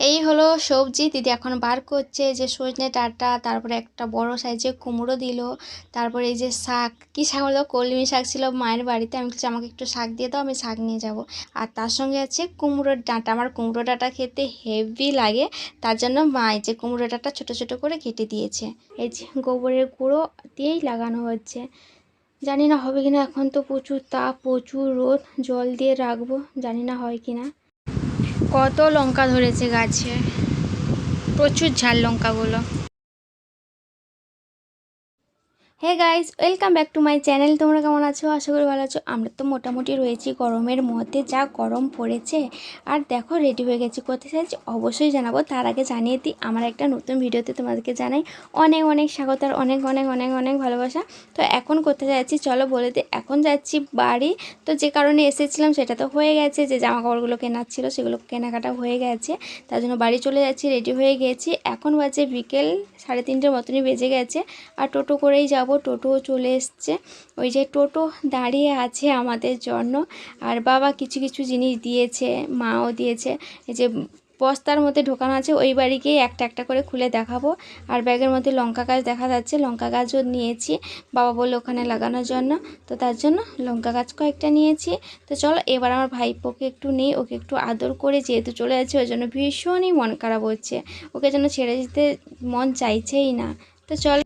এই হলো সবজি। দিদি এখন বার করছে যে সজনে ডাঁটা, তারপরে একটা বড় সাইজের কুমড়ো দিল, তারপরে এই যে শাক। কী শাক হলো কলমি শাক ছিল মায়ের বাড়িতে। আমি বলছি, আমাকে একটু শাক দিয়ে দাও, আমি শাক নিয়ে যাব। আর তার সঙ্গে আছে কুমড়োর ডাঁটা। আমার কুমড়ো ডাঁটা খেতে হেভি লাগে। তার জন্য মা এই যে কুমড়ো ডাঁটা ছোটো ছোটো করে কেটে দিয়েছে। এই যে গোবরের গুঁড়ো দিয়েই লাগানো হচ্ছে। জানি না হবে কিনা। এখন তো প্রচুর তাপ, প্রচুর রোদ। জল দিয়ে রাখব। জানি না হয় কিনা। কত লঙ্কা ধরেছে গাছে? প্রচুর ঝাল লঙ্কাগুলো। Hey guys welcome back to my channel তোমরা কেমন আছো? আশা করি ভালো আছো। আমরা তো মোটামুটি রয়েছি গরমের মধ্যে। যা গরম পড়েছে। আর দেখো রেডি হয়ে গেছি কোথায় চাইছি অবশ্যই জানাব। তার আগে জানিয়ে দিই, আমার একটা নতুন ভিডিওতে তোমাদেরকে জানাই অনেক অনেক স্বাগত আর অনেক অনেক অনেক অনেক ভালোবাসা। তো এখন কোথায় যাচ্ছি? চলো বলে দিই, এখন যাচ্ছি বাড়ি। তো যে কারণে এসেছিলাম, সেটা তো হয়ে গেছে যে জামা কাপড়গুলো কেনার ছিল, সেগুলো কেনাকাটা হয়ে গেছে। তার জন্য বাড়ি চলে যাচ্ছি রেডি হয়ে গেছি। এখন বাজে বিকেল সাড়ে তিনটের মতনই বেজে গেছে। আর টোটো করেই যাব। টোটো চলে এসছে। ওই যে টোটো দাঁড়িয়ে আছে আমাদের জন্য। আর বাবা কিছু কিছু জিনিস দিয়েছে, মাও দিয়েছে। এই যে বস্তার মধ্যে ঢোকানো আছে, ওই বাড়িকেই একটা একটা করে খুলে দেখাবো। আর ব্যাগের মধ্যে লঙ্কা গাছ দেখা যাচ্ছে, লঙ্কা গাছও নিয়েছি। বাবা বলল ওখানে লাগানোর জন্য, তো তার জন্য লঙ্কা গাছ কয়েকটা নিয়েছি। তো চলো, এবার আমার ভাইপোকে একটু নেই, ওকে একটু আদর করে, যেহেতু চলে যাচ্ছে, ওই জন্য ভীষণই মন খারাপ হচ্ছে। ওকে যেন ছেড়ে যেতে মন চাইছেই না। তো চল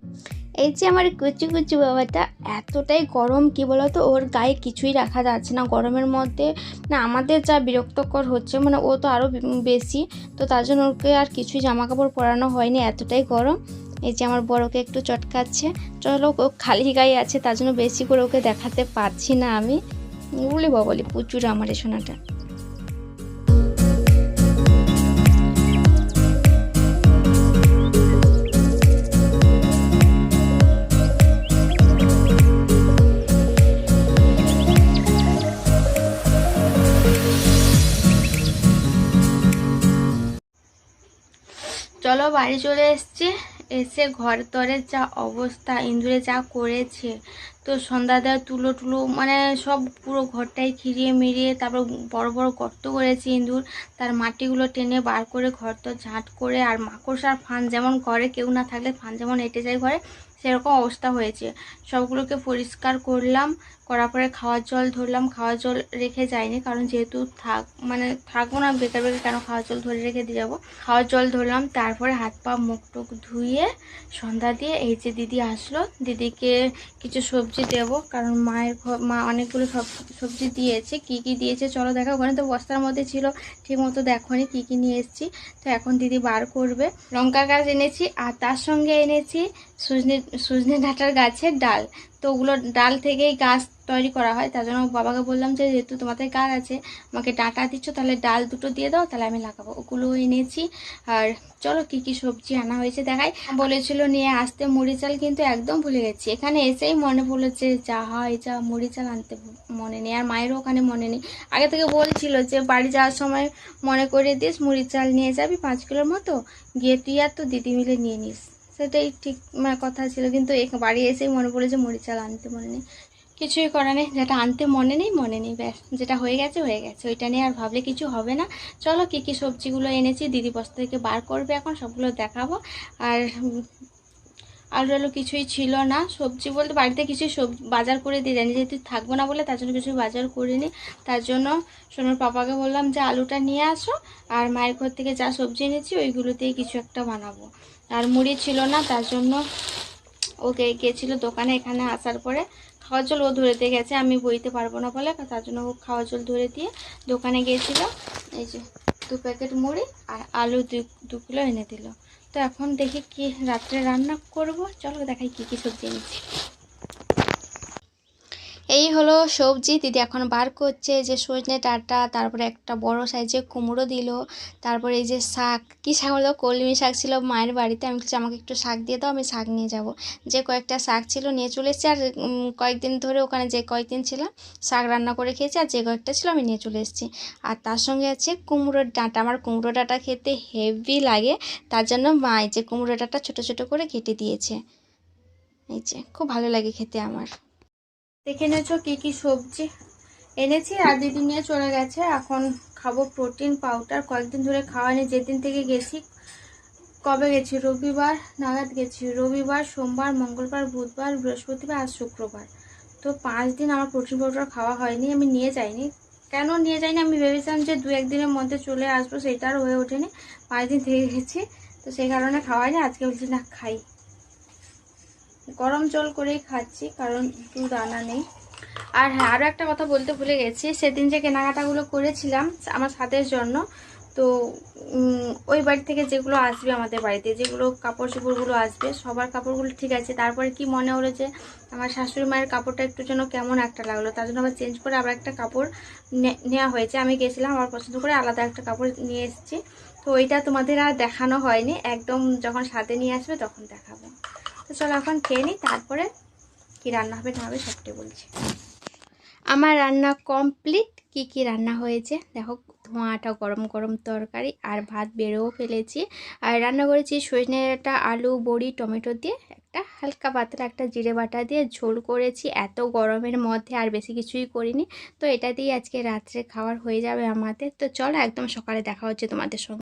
এই যে আমার কুচু কুচু বাবাটা এতটাই গরম, কি বলতো? ওর গায়ে কিছুই রাখা যাচ্ছে না গরমের মধ্যে। না, আমাদের যা বিরক্তকর হচ্ছে মানে ও তো আরও বেশি, তো তার জন্য ওকে আর কিছুই জামা কাপড় পরানো হয়নি, এতটাই গরম। এই যে আমার বড়কে একটু চটকাচ্ছে। চলো, ও খালি গায়ে আছে, তার জন্য বেশি করে ওকে দেখাতে পারছি না আমি। বলি বলি, প্রচুর আমার এই সোনাটা। বাড়ি চলে এসছে। এসে ঘর তরের যা অবস্থা ইন্দুরে যা করেছে, তো সন্ধ্যা তুলো টুলো মানে সব পুরো ঘরটাই খিরিয়ে মিরিয়ে তারপর বড় বড় গর্ত করেছে ইন্দুর তার মাটিগুলো টেনে বার করে ঘর তো ঝাঁট করে আর মাকড়সার ফান যেমন ঘরে কেউ না থাকলে ফান যেমন এঁটে যায় ঘরে সেরকম অবস্থা হয়েছে। সবগুলোকে পরিষ্কার করলাম, করার পরে খাওয়ার জল ধরলাম। খাওয়ার জল রেখে যাইনি, কারণ যেহেতু থাক মানে থাকব না, বেকার বেকার কেন খাওয়ার জল ধরে রেখে দিয়ে যাব? খাওয়ার জল ধরলাম, তারপরে হাত পা, মুখ টুক ধুয়ে সন্ধ্যা দিয়ে এই যে দিদি আসলো, দিদিকে কিছু সবজি দেব, কারণ মায়ের মা অনেকগুলো সব, সবজি দিয়েছে। কি কি দিয়েছে চলো দেখা, ওখানে তো বস্তার মধ্যে ছিল ঠিক মতো দেখোনি কী কী নিয়ে এসেছি। তো এখন দিদি বার করবে। লঙ্কা গাছ এনেছি, আর তার সঙ্গে এনেছি সজনে সজনে ডাঁটার গাছের ডাল। তো ওগুলো ডাল থেকেই গাছ তৈরি করা হয়। তার জন্য বাবাকে বললাম যে, যেহেতু তোমাদের গাছ আছে, আমাকে ডাঁটা দিচ্ছ, তাহলে ডাল দুটো দিয়ে দাও, তাহলে আমি লাগাবো। ওগুলো এনেছি। আর চলো কি কি সবজি আনা হয়েছে দেখাই। বলেছিল নিয়ে আসতে মুড়ি চাল, কিন্তু একদম ভুলে গেছি। এখানে এসেই মনে পড়েছে, যা হয়, যা মুড়ি চাল আনতে মনে নেই। আর মায়েরও ওখানে মনে নেই। আগে থেকে বলছিল যে, বাড়ি যাওয়ার সময় মনে করে দিস, মুড়ি চাল নিয়ে যাবি পাঁচ কিলোর মতো, গিয়ে তুই আর তো দিদি মিলে নিয়ে নিস। সেটাই ঠিক মানে কথা ছিল। কিন্তু বাড়ি এসেই মনে পড়েছে মুড়ি চাল আনতে মনে নেই। কিছুই করা নেই, যেটা আনতে মনে নেই মনে নেই, ব্যাস। যেটা হয়ে গেছে হয়ে গেছে। ওইটা নিয়ে আর ভাবলে কিছু হবে না। চলো কী কী সবজিগুলো এনেছি, দিদি বস্তা থেকে বার করবে এখন, সবগুলো দেখাবো। আর আলু আলু কিছুই ছিল না। সবজি বলতে বাড়িতে কিছুই সবজি বাজার করে দিয়ে জানি যেহেতু থাকব না বলে তার জন্য কিছুই বাজার করিনি। তার জন্য সোনার পাপাকে বললাম, যে আলুটা নিয়ে আসো, আর মায়ের ঘর থেকে যা সবজি এনেছি ওইগুলোতেই কিছু একটা বানাবো। আর মুড়ি ছিল না, তার জন্য ওকে গিয়েছিল দোকানে এখানে আসার পরে খাওয়া জল ও ধরে দিয়ে গেছে, আমি বইতে পারব না বলে, তার জন্য ও খাওয়া জল ধরে দিয়ে দোকানে গিয়েছিল। এই যে দু প্যাকেট মুড়ি আর আলু দু দু কিলো এনে দিল। তো এখন দেখি কি রাত্রে রান্না করব, চলো দেখাই কি কি সবজি এনেছি। এই হলো সবজি। দিদি এখন বার করছে যে সজনে ডাঁটা, তারপরে একটা বড় সাইজে কুমড়ো দিল, তারপরে এই যে শাক, কী শাক হলো কলমি শাক ছিল মায়ের বাড়িতে। আমি বলছি, আমাকে একটু শাক দিয়ে দাও, আমি শাক নিয়ে যাব। যে কয়েকটা শাক ছিল নিয়ে চলে এসেছি। আর কয়েকদিন ধরে ওখানে যে কয়েকদিন ছিলাম, শাক রান্না করে খেয়েছি আর যে কয়েকটা ছিল আমি নিয়ে চলে এসেছি। আর তার সঙ্গে আছে কুমড়োর ডাঁটা। আমার কুমড়ো ডাঁটা খেতে হেভি লাগে। তার জন্য মা এই যে কুমড়ো ডাঁটা ছোটো ছোটো করে কেটে দিয়েছে। এই যে, খুব ভালো লাগে খেতে আমার। দেখে নিয়েছো কী কী সবজি? এনেছি আর দিদি নিয়ে চলে গেছে। এখন খাব প্রোটিন, পাউডার। কয়েকদিন ধরে খাওয়ানি যেদিন থেকে গেছি, কবে গেছি? রবিবার নাগাদ গেছি। রবিবার, সোমবার, মঙ্গলবার, বুধবার, বৃহস্পতিবার আর শুক্রবার। তো পাঁচ দিন আমার প্রোটিন, পাউডার খাওয়া হয়নি, আমি নিয়ে যাইনি। কেন নিয়ে যাইনি? আমি ভেবেছিলাম যে দু একদিনের মধ্যে চলে আসব, সেটা আর হয়ে ওঠেনি। পাঁচ দিন থেকে গেছি, তো সেই কারণে খাওয়াইনি। আজকে বলছি, না, খাই। গরম জল করেই খাচ্ছি, কারণ দুধ আনা নেই। আর হ্যাঁ আরও একটা কথা বলতে ভুলে গেছি, সেদিন যে কেনাকাটাগুলো করেছিলাম আমার সাথের জন্য, তো ওই বাড়ি থেকে যেগুলো আসবে আমাদের বাড়িতে, যেগুলো কাপড় চোপড়গুলো আসবে, সবার কাপড়গুলো ঠিক আছে। তারপরে কি মনে হলো যে আমার শাশুড়ি মায়ের কাপড়টা একটু যেন কেমন একটা লাগল, তার জন্য আবার চেঞ্জ করে আবার একটা কাপড় নেওয়া হয়েছে। আমি গেছিলাম, আমার পছন্দ করে আলাদা একটা কাপড় নিয়ে এসেছি। তো ওইটা তোমাদের আর দেখানো হয়নি, একদম যখন সাথে নিয়ে আসবে তখন দেখাবো। তো চলো এখন খেয়ে নিই তারপরে কি রান্না হবে না হবে সবটাই বলছি। আমার রান্না কমপ্লিট কি কি রান্না হয়েছে? দেখো, ধোঁয়াটা গরম গরম তরকারি আর ভাত বেড়েও ফেলেছি। আর রান্না করেছি সজনেটা আলু, বড়ি, টমেটো দিয়ে একটা হালকা পাতলা একটা জিরে বাটা দিয়ে ঝোল করেছি। এত গরমের মধ্যে আর বেশি কিছুই করিনি। তো এটা দিয়ে আজকে রাত্রে খাওয়ার হয়ে যাবে আমাদের। তো চলো, একদম সকালে দেখা হচ্ছে তোমাদের সঙ্গে।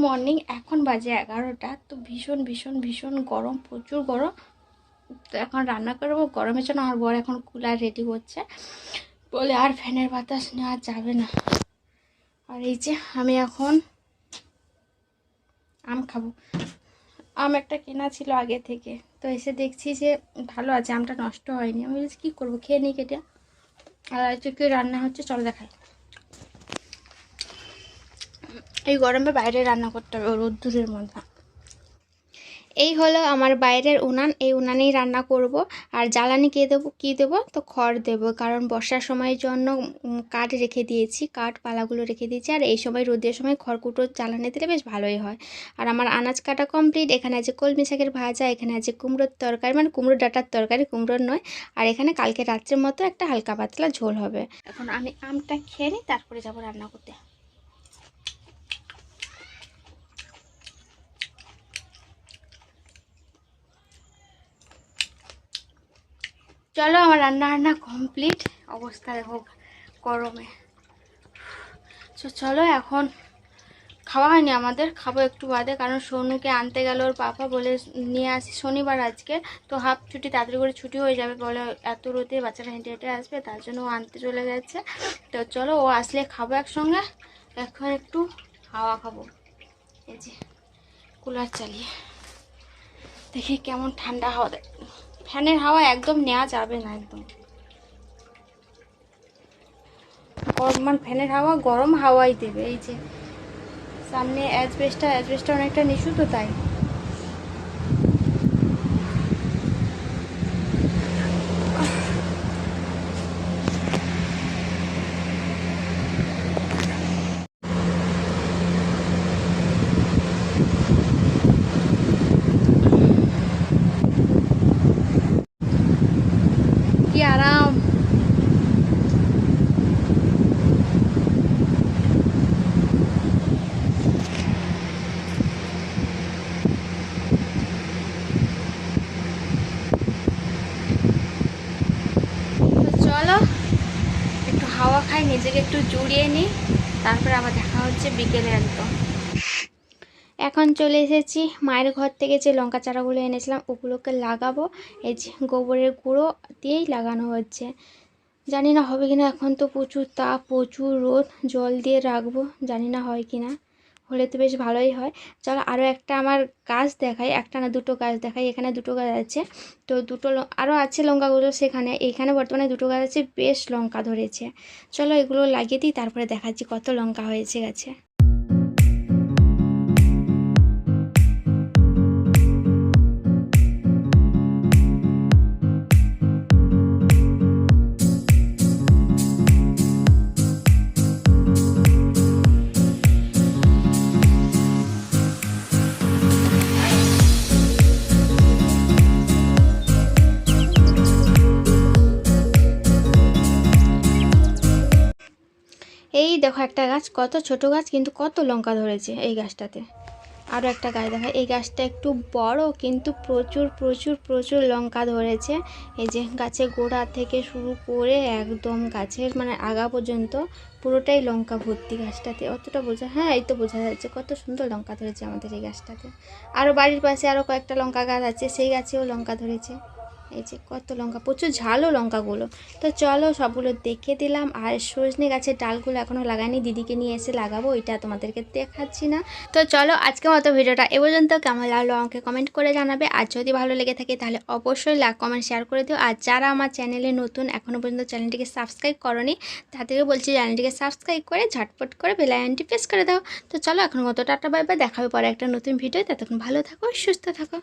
মর্নিং এখন বাজে এগারোটা, তো ভীষণ ভীষণ ভীষণ গরম, প্রচুর গরম। তো এখন রান্না করব, গরমের জন্য আমার বর এখন কুলার রেডি করছে বলে আর ফ্যানের বাতাস নেওয়া যাবে না। আর এই যে আমি এখন আম খাব। আম একটা কেনা ছিল আগে থেকে। তো এসে দেখছি যে ভালো আছে, আমটা নষ্ট হয়নি। আমি বলছি, কী করব? খেয়ে নিই কেটে। আর আজকে কি রান্না হচ্ছে? চল দেখাই। এই গরমে বাইরে রান্না করতে হবে, রোদ্দুরের মধ্যে। এই হলো আমার বাইরের উনান, এই উনানেই রান্না করব। আর জ্বালানি কে দেবো, কী দেবো? তো খড় দেবো, কারণ বর্ষার সময়ের জন্য কাঠ রেখে দিয়েছি, কাঠ পালাগুলো রেখে দিয়েছি। আর এই সময়, রোদের সময় খড়কুটো জ্বালানি দিলে বেশ ভালোই হয়। আর আমার আনাজ কাটা কমপ্লিট এখানে আছে কলমি শাকের ভাজা, এখানে আছে কুমড়োর তরকারি মানে কুমড়ো ডাটার তরকারি, কুমড়োর নয়। আর এখানে কালকে রাত্রের মতো একটা হালকা পাতলা ঝোল হবে। এখন আমি আমটা খেয়ে নিই, তারপরে যাব রান্না করতে। চলো আমার রান্না রান্না কমপ্লিট অবস্থা দেখো গরমে। তো চলো এখন খাওয়া হয়নি আমাদের, খাব একটু বাদে, কারণ সোনুকে আনতে গেল ওর পাপা বলে নিয়ে আসি শনিবার আজকে। তো হাফ ছুটি, তাড়াতাড়ি করে ছুটি হয়ে যাবে বলে এত রোদে বাচ্চারা হেঁটে হেঁটে আসবে, তার জন্য ও আনতে চলে গেছে। তো চলো ও আসলে খাব একসঙ্গে, এখন একটু হাওয়া খাব। এই যে কুলার চালিয়ে। দেখি কেমন ঠান্ডা হাওয়া দেয়। ফ্যানের হাওয়া একদম নেওয়া যাবে না একদম। গরম মানে ফ্যানের হাওয়া গরম হাওয়াই দেবে, এই যে সামনে অ্যাজবেস্টটা অ্যাজবেস্টটা অনেকটা নিচু তো তাই কি আরাম তো চলো একটু খাই নিজেকে একটু জুড়িয়ে নিই, তারপরে আবার দেখা হচ্ছে বিকেলে একদম। এখন চলে এসেছি, মায়ের ঘর থেকে যে লঙ্কা চারাগুলো এনেছিলাম, ওগুলোকে লাগাবো। এই যে গোবরের গুঁড়ো দিয়েই লাগানো হচ্ছে। জানি না হবে কিনা, এখন তো প্রচুর তাপ, প্রচুর রোদ, জল দিয়ে রাখব, জানি না হয় কি না হলে তো বেশ ভালোই হয়। চলো আরও একটা আমার গাছ দেখাই। একটা না দুটো গাছ দেখাই। এখানে দুটো গাছ আছে। তো দুটো আরও আছে লঙ্কাগুলো সেখানে। এখানে বর্তমানে দুটো গাছ আছে, বেশ লঙ্কা ধরেছে। চলো এগুলো লাগিয়ে দিই, তারপরে দেখাচ্ছি কত লঙ্কা হয়েছে গাছে। দেখো একটা গাছ, কত ছোট গাছ কিন্তু কত লঙ্কা ধরেছে এই গাছটাতে। আরও একটা গাছ দেখা, এই গাছটা একটু বড় কিন্তু প্রচুর প্রচুর প্রচুর লঙ্কা ধরেছে। এই যে গাছের গোড়া থেকে শুরু করে একদম গাছের মানে আগা পর্যন্ত পুরোটাই লঙ্কা ভর্তি গাছটাতে। অতটা বোঝা হ্যাঁ এই তো বোঝা যাচ্ছে, কত সুন্দর লঙ্কা ধরেছে আমাদের এই গাছটাতে। আরও বাড়ির পাশে আরও কয়েকটা লঙ্কা গাছ আছে, সেই গাছেও লঙ্কা ধরেছে। এই যে কত লঙ্কা, প্রচুর ঝালও লঙ্কাগুলো। তো চলো সবগুলো দেখে দিলাম। আর সজনে গাছের ডালগুলো এখনও লাগাইনি, দিদিকে নিয়ে এসে লাগাবো ওইটা তোমাদেরকে দেখাচ্ছি না। তো চলো আজকের মতো ভিডিওটা এ পর্যন্ত। কেমন লাগল আমাকে কমেন্ট করে জানাবে। আর যদি ভালো লেগে থাকে তাহলে অবশ্যই লাইক কমেন্ট শেয়ার করে দিও। আর যারা আমার চ্যানেলে নতুন এখনও পর্যন্ত চ্যানেলটিকে সাবস্ক্রাইব করনি তাদেরকে বলছি চ্যানেলটিকে সাবস্ক্রাইব করে ঝটপট করে বেলাইনটি প্রেস করে দাও। তো চলো এখন মতো টাটা বাই দেখাবে পরে একটা নতুন ভিডিও ততক্ষণ ভালো থাকো, সুস্থ থাকো।